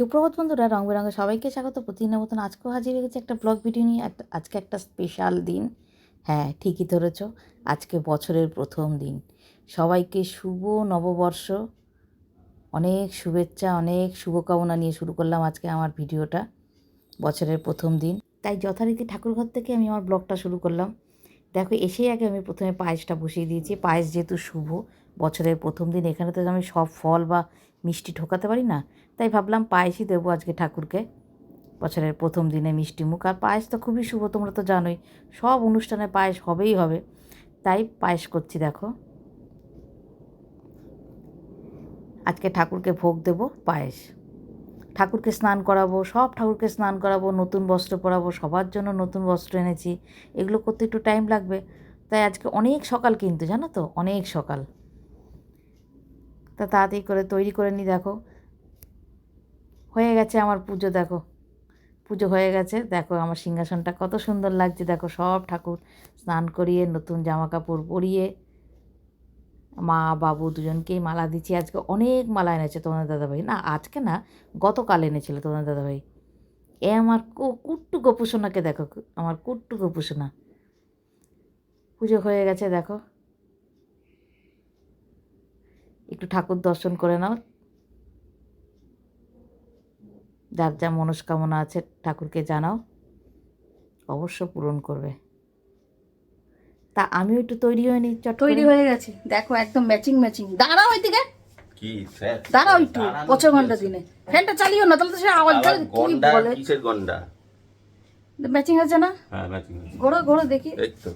সুপ্রভাত বন্ধুরা রং বেরঙে সবাইকে স্বাগত। প্রতিদিনের মতন আজকেও হাজির হয়ে গেছে একটা ব্লগ ভিডিও নিয়ে। আজকে একটা স্পেশাল দিন। হ্যাঁ ঠিকই ধরেছ। আজকে বছরের প্রথম দিন। সবাইকে শুভ নববর্ষ। অনেক শুভেচ্ছা, অনেক শুভকামনা নিয়ে শুরু করলাম আজকে আমার ভিডিওটা বছরের প্রথম দিন। তাই যথারীতি ঠাকুরঘর থেকে আমি আমার ব্লগটা শুরু করলাম। দেখো, এসেই আগে আমি প্রথমে পায়েসটা বসিয়ে দিয়েছি। পায়েস যেহেতু শুভ, বছরের প্রথম দিন, এখানে তো আমি সব ফল বা মিষ্টি ঢোকাতে পারি না, তাই ভাবলাম পায়েসই দেবো আজকে ঠাকুরকে। বছরের প্রথম দিনে মিষ্টি মুখ আর পায়েস তো খুবই শুভ, তোমরা তো জানোই, সব অনুষ্ঠানে পায়েস হবেই হবে। তাই পায়েস করছি, দেখো। আজকে ঠাকুরকে ভোগ দেব, পায়েস। ঠাকুরকে স্নান করাবো, সব ঠাকুরকে স্নান করাবো, নতুন বস্ত্র পরাবো, সবার জন্য নতুন বস্ত্র এনেছি, এগুলো করতে একটু টাইম লাগবে। তাই আজকে অনেক সকাল কিন্তু, জানো তো? অনেক সকাল। তা তাড়াতাড়ি করে তৈরি করে নি, দেখো। হয়ে গেছে আমার পুজো, দেখো। পুজো হয়ে গেছে, দেখো আমার সিংহাসনটা কত সুন্দর লাগছে, দেখো সব ঠাকুর স্নান করিয়ে, নতুন জামা কাপড় পরিয়ে। মা, বাবু দুজনকেই মালা দিচ্ছি। আজকে অনেক মালা এনেছে তোমাদের দাদাভাই। না, আজকে না, গতকাল এনেছিল তোমাদের দাদাভাই। এ আমার কুট্টু গোপুসোনাকে দেখো, আমার কুট্টু গোপুসোনা। পুজো হয়ে গেছে, দেখো একটু ঠাকুর দর্শন করে নাও। যার যা মনস্কামনা আছে ঠাকুরকে জানাও অবশ্য পূরণ করবে। তা আমিও একটু তৈরি হয়ে নিই চট তৈরি হয়ে গেছে। দেখো একদম ম্যাচিং ম্যাচিং দাঁড়াও ওইদিকে। কি স্যার দাঁড়াও একটু পঁচিশ ঘণ্টা দিনে। ফ্যানটা চালিও না তাহলে তো সে আওয়াজ আবার কি বলে? কিসের গন্ডা? ম্যাচিং হচ্ছে না? হ্যাঁ ম্যাচিং। ঘোরো ঘোরো দেখি। এই তো।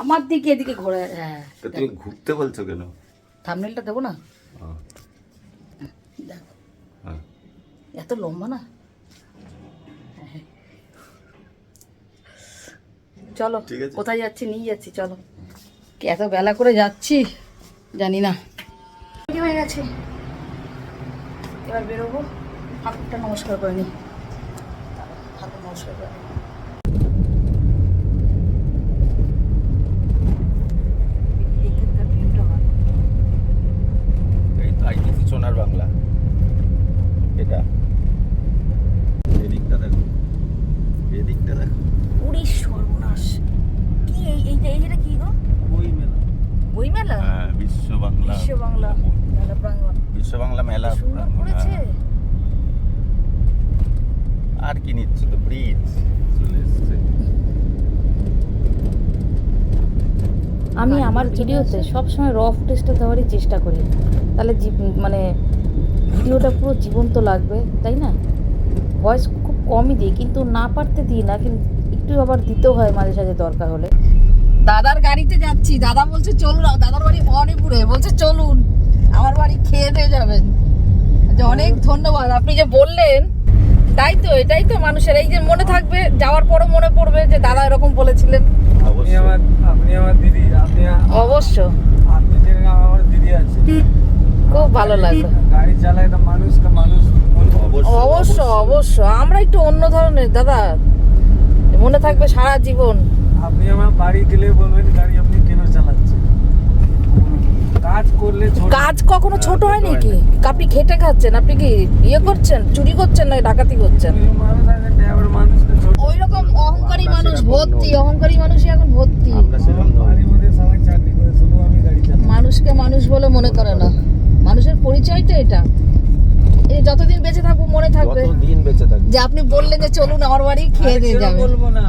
আমার দিকে এদিকে ঘোরে হ্যাঁ। তুমি ঘুরতে বলছো কেন? থামনেলটা দেবো না? দেখো। হ্যাঁ। এত লম্বা না? হ্যাঁ। চলো কোথায় যাচ্ছি? নিয়ে যাচ্ছি চলো। কি এত বেলা করে যাচ্ছি? জানি না। হয়ে গেছে। এবার বেরোবো। ঠাকুরটা নমস্কার করে নি ঠাকুর নমস্কার করে নিই। এখানকার ভিউটা ভালো। এই তো আইটিসি সোনার বাংলা এটা এদিকটা দেখো এদিকটা দেখো উড়ি সর্বনাশ কি এই এই যে- এই যেটা কি গো ওই মেলা বই মেলা হ্যাঁ বিশ্ব বাংলা বিশ্ব বাংলা মেলা প্রাঙ্গণ বিশ্ব বাংলা মেলা হ্যাঁ। আর কি নিচ্ছ তো ব্রিজ চলে এসছে। আমি আমার ভিডিওতে সবসময় র ফুটেজটা দেওয়ারই চেষ্টা করি। তাহলে মানে ভিডিওটা পুরো জীবন্ত লাগবে তাই না? ভয়েস খুব কমই দিই কিন্তু না পারতে দিই না কিন্তু একটু আবার দিতেও হয় মাঝে সাঝে দরকার হলে। দাদার গাড়িতে যাচ্ছি দাদা বলছে চলুন দাদার বাড়ি ভবানীপুরে বলছে চলুন। আমার বাড়ি খেয়ে দিয়ে যাবেন। যে অনেক ধন্যবাদ। আপনি যে বললেন তাই তো এটাই তো মানুষের। এই যে মনে থাকবে যাওয়ার পরও মনে পড়বে যে দাদা এরকম বলেছিলেন। আপনি আমার আপনি আমার দিদি আপনি অবশ্য। আপনি আমার দিদি আছে। খুব ভালো লাগল। গাড়ি চালায় তো মানুষ অবশ্যই অবশ্য অবশ্য। আমরা একটু অন্য ধরনের দাদা। মনে থাকবে সারা জীবন। আপনি আমার বাড়ি গেলে বলবেন গাড়ি আপনি কেন চালাচ্ছেন? কাজ করলে কাজ কখনো ছোট হয় নাকি আপনি খেটে খাচ্ছেন আপনি কি ইয়ে করছেন চুরি করছেন না ডাকাতি করছেন? কিছু মানুষ আছে ড্রাইভার মানুষকে ছোট ওই রকম অহংকারী মানুষ ভর্তি অহংকারী মানুষই এখন ভর্তি। মানুষকে মানুষ বলে মনে করে না। মানুষের পরিচয় তো এটা। এই যতদিন বেঁচে থাকব মনে থাকবে। যতদিন বেঁচে থাকবে। যে আপনি বললেন যে চলুন আমার বাড়ি খেয়ে দিয়ে যাবেন বলব না।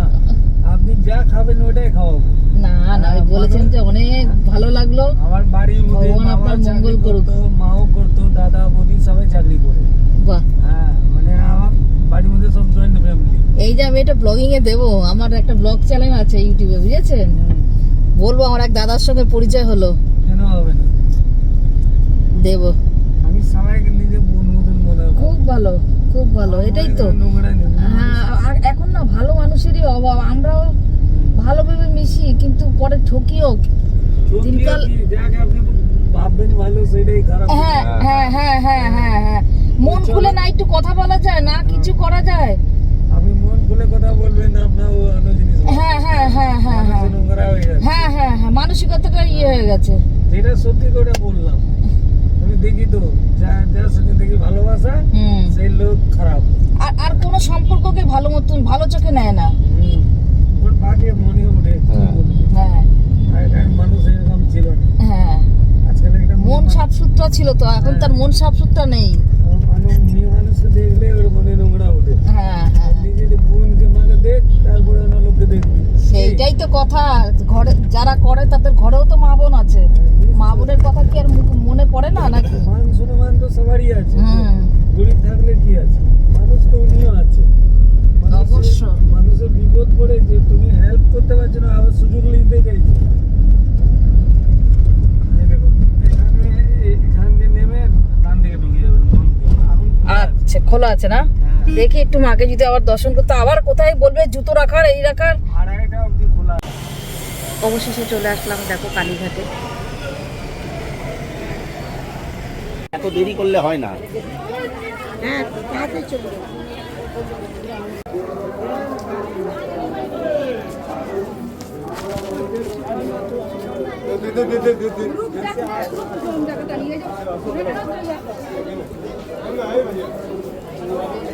আপনি যা খাবেন ওটাই খাওয়াবো। না না বলেছেন যে অনেক ভালো লাগল। আমার মধ্যে ভগবান আপনার মঙ্গল করুক। মাও করতো দাদা বৌদি সবাই চাকরি করে। বাহ। হ্যাঁ মানে আমার বাড়ির মধ্যে সব জয়েন্ট ফ্যামিলি এই যে আমি এটা ব্লগিং এ দেবো আমার একটা ব্লগ চ্যানেল আছে ইউটিউবে বুঝেছেন? বলব আমার এক দাদার সঙ্গে পরিচয় হলো। কেন হবে না? দেবো। আমি সবাইকে নিজে বোন মতন মনে হয় খুব ভালো খুব ভালো এটাই তো। হ্যাঁ আর এখন না ভালো মানুষেরই অভাব। আমরাও ভালো ভেবে মিশি কিন্তু পরে ঠকিও দিনকাল- খারাপ হ্যাঁ হ্যাঁ হ্যাঁ হ্যাঁ হ্যাঁ হ্যাঁ। মন খুলে না একটু কথা বলা যায় না কিছু করা যায়? আপনি মন খুলে কথা বলবেন আপনার ও অন্য জিনিস হ্যাঁ হ্যাঁ হ্যাঁ হ্যাঁ হ্যাঁ। হয়ে হ্যাঁ হ্যাঁ মানসিকতাটা ইয়ে হয়ে গেছে। যেটা সত্যি করে বললাম। আমি দেখি তো যা যা সঙ্গে দেখি ভালোবাসা হুম। কাউকে ভালো মতন ভালো চোখে নেয় না। পার্টি মনে ওঠে হ্যাঁ। হ্যাঁ। মানুষ এরকম ছিল হ্যাঁ। মন সাফ সুতরা ছিল তো এখন তার মন সাফ সুতরা নেই। মানুষকে দেখলে ওর মনে নোংরা ওঠে। হ্যাঁ হ্যাঁ। নিজের বোনকে মাকে দেখ তারপরে অন্য লোককে দেখবি। সেইটাই তো কথা। ঘরে যারা করে তাদের ঘরেও তো মা বোন আছে। মা বোনের কথা কি আর মনে পড়ে না নাকি? মান সম্মান তো সবারই আছে। গরিব থাকলে কি আছে? মানুষ তো উনিও আছে। মানুষের- অবশ্য। মানুষের বিপদ পড়ে যে তুমি হেল্প করতে পারছ না আবার সুযোগ নিতে চাইছো। আচ্ছা খোলা আছে না? হ্যাঁ। দেখি একটু মাকে যদি আবার দর্শন করতে আবার কোথায় বলবে জুতো রাখার এই রাখার? আড়াইটা অবধি খোলা আছে। অবশেষে চলে আসলাম দেখো কালীঘাটে। এত দেরি করলে হয় না।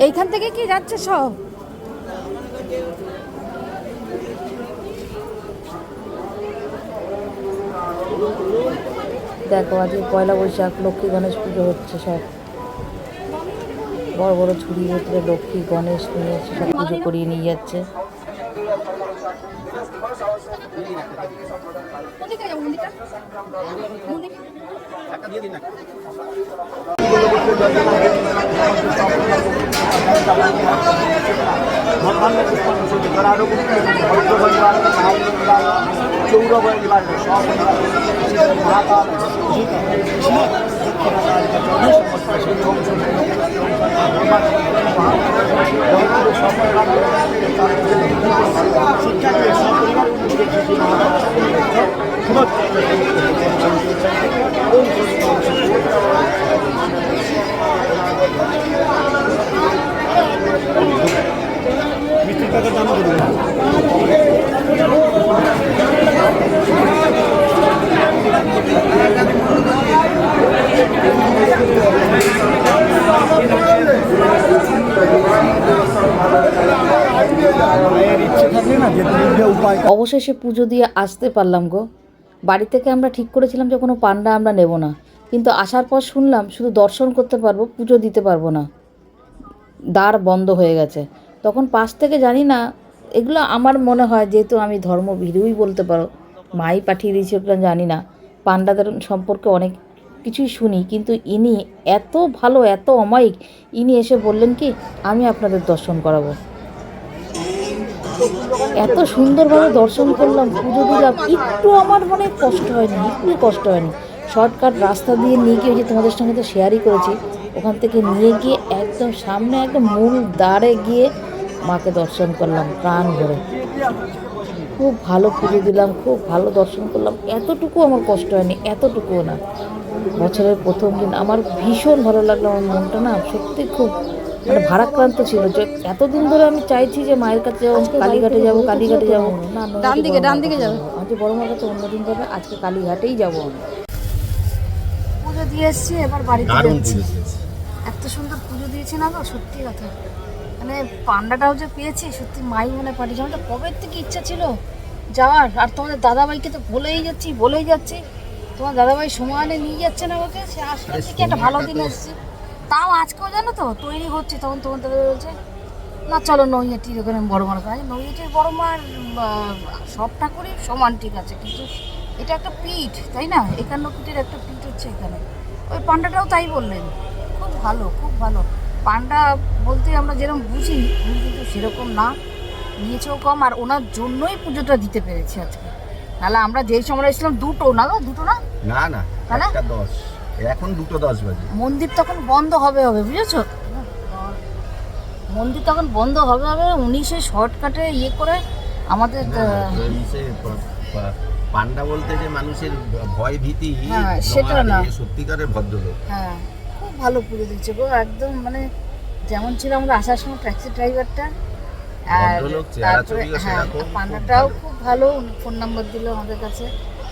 এইখান থেকে কি যাচ্ছে সব? দেখো, আজকে পয়লা বৈশাখ, লক্ষ্মী গণেশ পুজো হচ্ছে সব। বড় বড় ঝুড়ির ভেতরে লক্ষ্মী গণেশ নিয়ে এসে সব পুজো করিয়ে নিয়ে যাচ্ছে। চৌরব এবার সব মহাকাল অবশেষে পুজো দিয়ে আসতে পারলাম গো। বাড়ি থেকে আমরা ঠিক করেছিলাম যে কোনো পান্ডা আমরা নেব না। কিন্তু আসার পর শুনলাম শুধু দর্শন করতে পারব, পুজো দিতে পারব না। দ্বার বন্ধ হয়ে গেছে। তখন পাশ থেকে জানি না, এগুলো আমার মনে হয় যেহেতু আমি ধর্ম ভীরুই বলতে পারো। মাই পাঠিয়ে দিয়েছে ওগুলো জানি না। পান্ডাদের সম্পর্কে অনেক কিছুই শুনি, কিন্তু ইনি এত ভালো, এত অমায়িক, ইনি এসে বললেন কি, আমি আপনাদের দর্শন করাবো। এত সুন্দরভাবে দর্শন করলাম, পুজো দিলাম। একটু আমার মানে কষ্ট হয়নি, একটু কষ্ট হয়নি। শর্টকাট রাস্তা দিয়ে নিয়ে গিয়ে যে তোমাদের সঙ্গে তো শেয়ারই করেছি, ওখান থেকে নিয়ে গিয়ে একদম সামনে একদম মূল দাঁড়ে গিয়ে মাকে দর্শন করলাম, প্রাণ ভরে। খুব ভালো পুজো দিলাম, খুব ভালো দর্শন করলাম। এতটুকু আমার কষ্ট হয়নি, এতটুকুও না। বছরের প্রথম দিন, আমার ভীষণ ভালো লাগল, আমার মনটা না সত্যি খুব মানে ভারাক্রান্ত ছিল। যে এতদিন ধরে আমি চাইছি যে মায়ের কাছে যাব কালীঘাটে যাব কালীঘাটে যাব। না ডান দিকে, ডান দিকে যাবে। আজকে বড় মার কাছে অন্যদিন যাবে আজকে কালীঘাটেই যাব আমি। পুজো দিয়ে এসছি এবার বাড়িতে যাচ্ছি। এত সুন্দর পুজো দিয়েছি না গো সত্যি কথা। মানে পান্ডাটাও যে পেয়েছি সত্যি মাই মনে পাঠিয়েছে আমার তো কবে থেকে ইচ্ছা ছিল যাওয়ার? আর তোমাদের দাদাভাইকে তো বলেই যাচ্ছি বলেই যাচ্ছি। তোমার দাদাভাই সময় নিয়ে যাচ্ছে না আমাকে সে আসলে থেকে একটা ভালো দিন এসেছি। তাও আজকেও জানো তো তৈরি হচ্ছে তখন তখন দাদা বলছে না চলো নৈহাটির ওখানে বড় মার কাছে নৈহাটির বড় মার সব ঠাকুরই সমান ঠিক আছে কিন্তু এটা একটা পিঠ তাই না? একান্ন পিঠের একটা পিঠ হচ্ছে এখানে। ওই পান্ডাটাও তাই বললেন। খুব ভালো খুব ভালো। পান্ডা বলতে আমরা যেরকম বুঝি উনি কিন্তু সেরকম না। নিয়েছেও কম আর ওনার জন্যই পুজোটা দিতে পেরেছি আজকে। নাহলে আমরা যেই সময় এসেছিলাম দুটো না দুটো না? না না দশ। এখন দুটো দশ বাজে। মন্দির তখন বন্ধ হবে হবে বুঝেছ? মন্দির তখন বন্ধ হবে হবে উনি সেই শর্টকাটে ইয়ে করে আমাদের পান্ডা বলতে যে মানুষের ভয় ভীতি হ্যাঁ, সেটা না। সত্যিকারের ভদ্রলোক। হ্যাঁ খুব ভালো পুজো দিচ্ছে গো একদম মানে যেমন ছিল আমরা আসার সময় ট্যাক্সি ড্রাইভারটা আর তারপরে হ্যাঁ পান্ডাটাও খুব ভালো ফোন নাম্বার দিল আমাদের কাছে।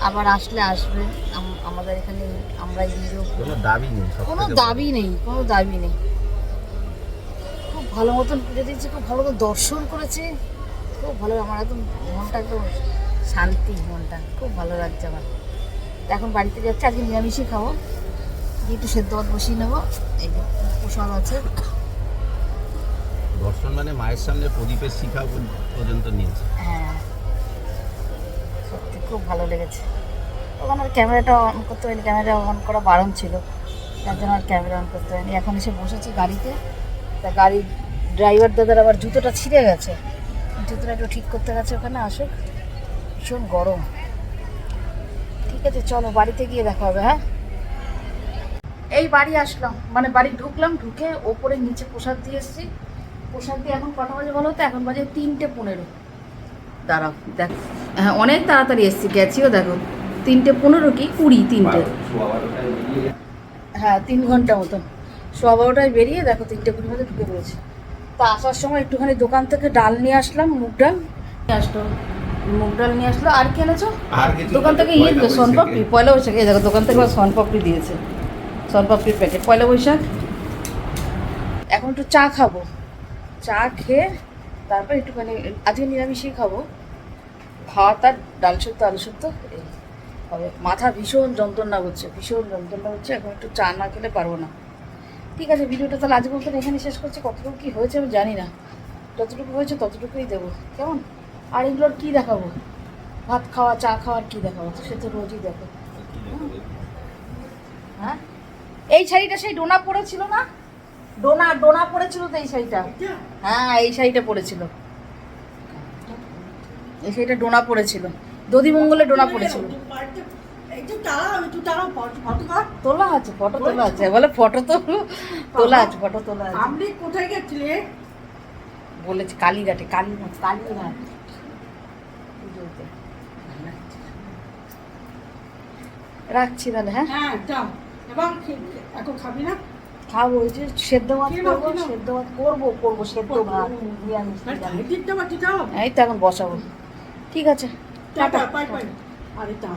আবার আসলে আসবে। আম- আমাদের এখানে আমরা কোনো দাবি নেই কোনো দাবি নেই কোনো দাবি নেই। খুব ভালো মতন পুজো দিয়েছি খুব ভালো মতো দর্শন করেছি। খুব ভালো আমার একদম মনটা একদম শান্তি মনটা খুব ভালো লাগছে আমার। এখন বাড়িতে যাচ্ছে আজকে নিরামিষই খাব। দিয়ে একটু সেদ্ধ ভাত বসিয়ে নেব। এই প্রসাদ আছে। দর্শন মানে মায়ের সামনে প্রদীপের শিখা পর্যন্ত নিয়েছে। খুব ভালো লেগেছে। ওখানে আর ক্যামেরাটা অন করতে হয়নি ক্যামেরা অন করা বারণ ছিল। তার জন্য আর ক্যামেরা অন করতে হয়নি। এখন এসে বসেছি গাড়িতে। তা গাড়ির ড্রাইভার দাদার আবার জুতোটা ছিঁড়ে গেছে। জুতোটা একটু ঠিক করতে গেছে ওখানে, আসুক। ভীষণ গরম। ঠিক আছে, চলো বাড়িতে গিয়ে দেখা হবে হ্যাঁ? এই বাড়ি আসলাম। মানে বাড়ি ঢুকলাম, ঢুকে ওপরে নিচে প্রসাদ দিয়ে এসেছি। প্রসাদ দিয়ে এখন কটা বাজে বলো তো? এখন বাজে তিনটে পনেরো। দাঁড়াও, দেখ। হ্যাঁ অনেক তাড়াতাড়ি এসছি গেছিও দেখো। তিনটে পনেরো কি? কুড়ি তিনটে। হ্যাঁ তিন ঘণ্টা মতন। সোয়া বারোটায় বেরিয়ে দেখো তিনটে কুড়ির মধ্যে ঢুকে পড়েছি। তা আসার সময় একটুখানি দোকান থেকে ডাল নিয়ে আসলাম মুগ ডাল। নিয়ে আসলো। মুগ ডাল নিয়ে আসলো। আর কি এনেছো? দোকান থেকে ইয়ে তো সনপাপড়ি। পয়লা বৈশাখ এই দেখো দোকান থেকে সনপাপড়ি দিয়েছে। সনপাপড়ির প্যাকেট। পয়লা বৈশাখ। এখন একটু চা খাব। চা খেয়ে তারপর একটুখানি আজকে নিরামিষই খাব। ভাত আর ডাল সুদ্ধ আলু সুদ্ধ এই হবে। মাথা ভীষণ যন্ত্রণা হচ্ছে ভীষণ যন্ত্রণা হচ্ছে এখন একটু চা না খেলে পারব না। ঠিক আছে ভিডিওটা তাহলে আজ বলতে এখানে শেষ করছি। কতটুকু কী হয়েছে আমি জানি না। যতটুকু হয়েছে ততটুকুই দেবো। কেমন? আর এগুলোর কী দেখাবো? ভাত খাওয়া চা খাওয়ার কী দেখাবো? সে তো রোজই দেখো। হ্যাঁ? এই শাড়িটা সেই ডোনা পড়েছিল না? ডোনা ডোনা পড়েছিল তো এই শাড়িটা? হ্যাঁ এই শাড়িটা পড়েছিল শাড়িটা ডোনা পড়েছিল। দধিমঙ্গলে ডোনা পড়েছিল। তোলা আছে ফটো তোলা আছে। বলে ফটো তো তোলা আছে ফটো তোলা আছে। আপনি কোথায় গেছিলে? বলেছে কালীঘাটে কালীঘাট। কালীঘাট রাখছি তাহলে হ্যাঁ? হ্যাঁ এবং এখন খাবি না? খাব ওই যে সেদ্ধ ভাত করব সেদ্ধ ভাত করব করব সেদ্ধ ভাত নিরামিষ এই তো এখন বসাবো। ঠিক আছে টাটা। টাটা বাই বাই আরে তা